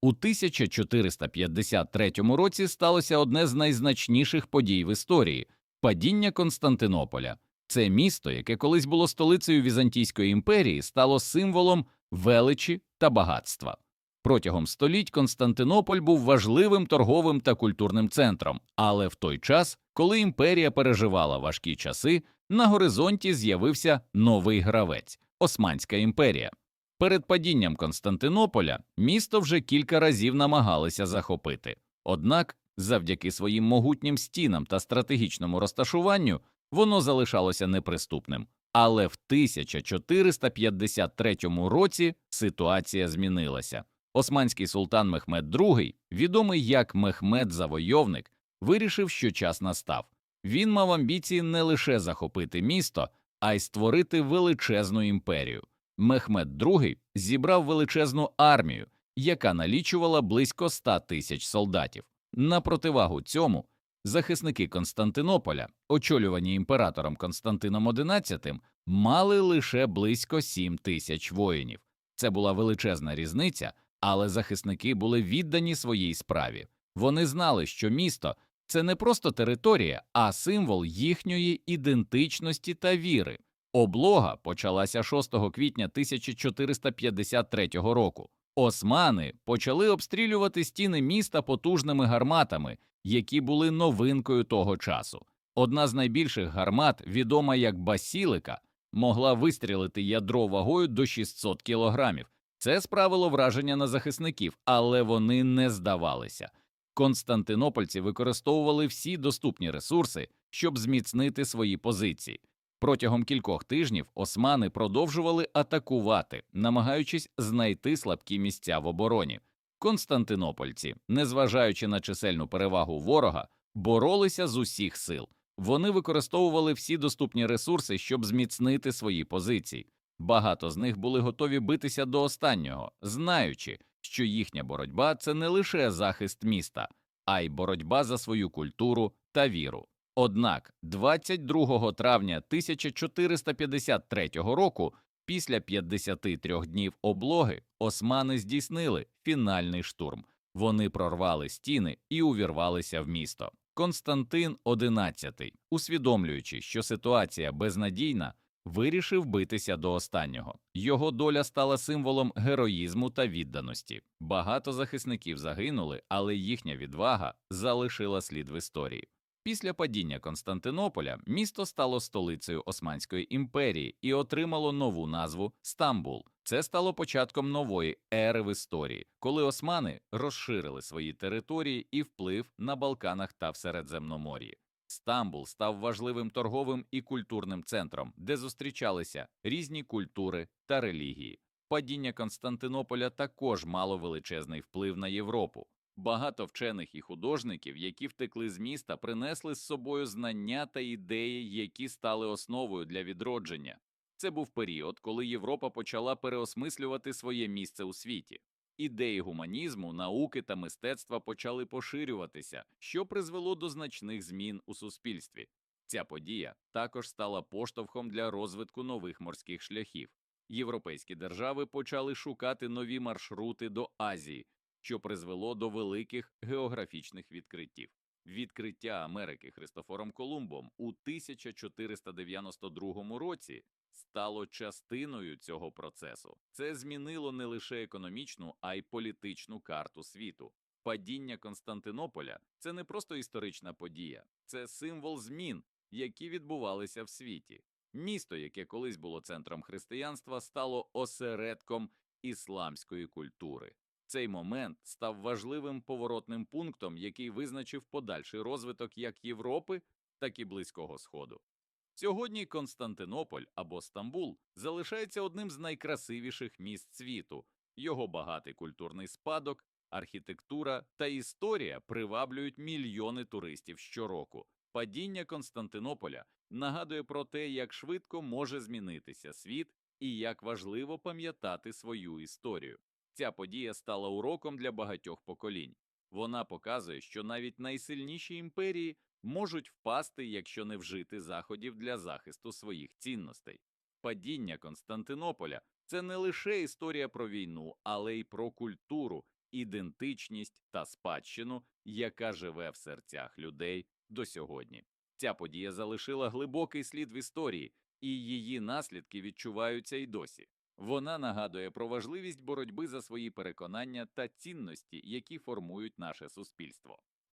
У 1453 році сталося одне з найзначніших подій в історії падіння Константинополя. Це місто, яке колись було столицею Візантійської імперії, стало символом величі та багатства. Протягом століть Константинополь був важливим торговим та культурним центром, але в той час, коли імперія переживала важкі часи, на горизонті з'явився новий гравець Османська імперія. Перед падінням Константинополя місто вже кілька разів намагалися захопити. Однак, завдяки своїм могутнім стінам та стратегічному розташуванню, воно залишалося неприступним. Але в 1453 році ситуація змінилася. Османський султан Мехмед II, відомий як Мехмед Завойовник, вирішив, що час настав. Він мав амбіції не лише захопити місто, а й створити величезну імперію. Мехмед II зібрав величезну армію, яка налічувала близько ста тисяч солдатів. На противагу цьому захисники Константинополя, очолювані імператором Константином XI, мали лише близько сім тисяч воїнів. Це була величезна різниця, але захисники були віддані своїй справі. Вони знали, що місто це не просто територія, а символ їхньої ідентичності та віри. Облога почалася 6 квітня 1453 року. Османи почали обстрілювати стіни міста потужними гарматами, які були новинкою того часу. Одна з найбільших гармат, відома як Басілика, могла вистрілити ядро вагою до 600 кілограмів. Це справило враження на захисників, але вони не здавалися. Константинопольці використовували всі доступні ресурси, щоб зміцнити свої позиції. Протягом кількох тижнів османи продовжували атакувати, намагаючись знайти слабкі місця в обороні. Константинопольці, незважаючи на чисельну перевагу ворога, боролися з усіх сил. Вони використовували всі доступні ресурси, щоб зміцнити свої позиції. Багато з них були готові битися до останнього, знаючи, що їхня боротьба це не лише захист міста, а й боротьба за свою культуру та віру. Однак 22 травня 1453 року, після 53 днів облоги, османи здійснили фінальний штурм. Вони прорвали стіни і увірвалися в місто. Константин XI, усвідомлюючи, що ситуація безнадійна, вирішив битися до останнього. Його доля стала символом героїзму та відданості. Багато захисників загинули, але їхня відвага залишила слід в історії. Після падіння Константинополя місто стало столицею Османської імперії і отримало нову назву Стамбул. Це стало початком нової ери в історії, коли османи розширили свої території і вплив на Балканах та в Середземномор'ї. Стамбул став важливим торговим і культурним центром, де зустрічалися різні культури та релігії. Падіння Константинополя також мало величезний вплив на Європу. Багато вчених і художників, які втекли з міста, принесли з собою знання та ідеї, які стали основою для відродження. Це був період, коли Європа почала переосмислювати своє місце у світі. Ідеї гуманізму, науки та мистецтва почали поширюватися, що призвело до значних змін у суспільстві. Ця подія також стала поштовхом для розвитку нових морських шляхів. Європейські держави почали шукати нові маршрути до Азії, що призвело до великих географічних відкриттів. Відкриття Америки Христофором Колумбом у 1492 році стало частиною цього процесу. Це змінило не лише економічну, а й політичну карту світу. Падіння Константинополя це не просто історична подія, це символ змін, які відбувалися в світі. Місто, яке колись було центром християнства, стало осередком ісламської культури. Цей момент став важливим поворотним пунктом, який визначив подальший розвиток як Європи, так і Близького Сходу. Сьогодні Константинополь або Стамбул залишається одним з найкрасивіших міст світу. Його багатий культурний спадок, архітектура та історія приваблюють мільйони туристів щороку. Падіння Константинополя нагадує про те, як швидко може змінитися світ і як важливо пам'ятати свою історію. Ця подія стала уроком для багатьох поколінь. Вона показує, що навіть найсильніші імперії можуть впасти, якщо не вжити заходів для захисту своїх цінностей. Падіння Константинополя це не лише історія про війну, але й про культуру, ідентичність та спадщину, яка живе в серцях людей до сьогодні. Ця подія залишила глибокий слід в історії, і її наслідки відчуваються й досі. Вона нагадує про важливість боротьби за свої переконання та цінності, які формують наше суспільство.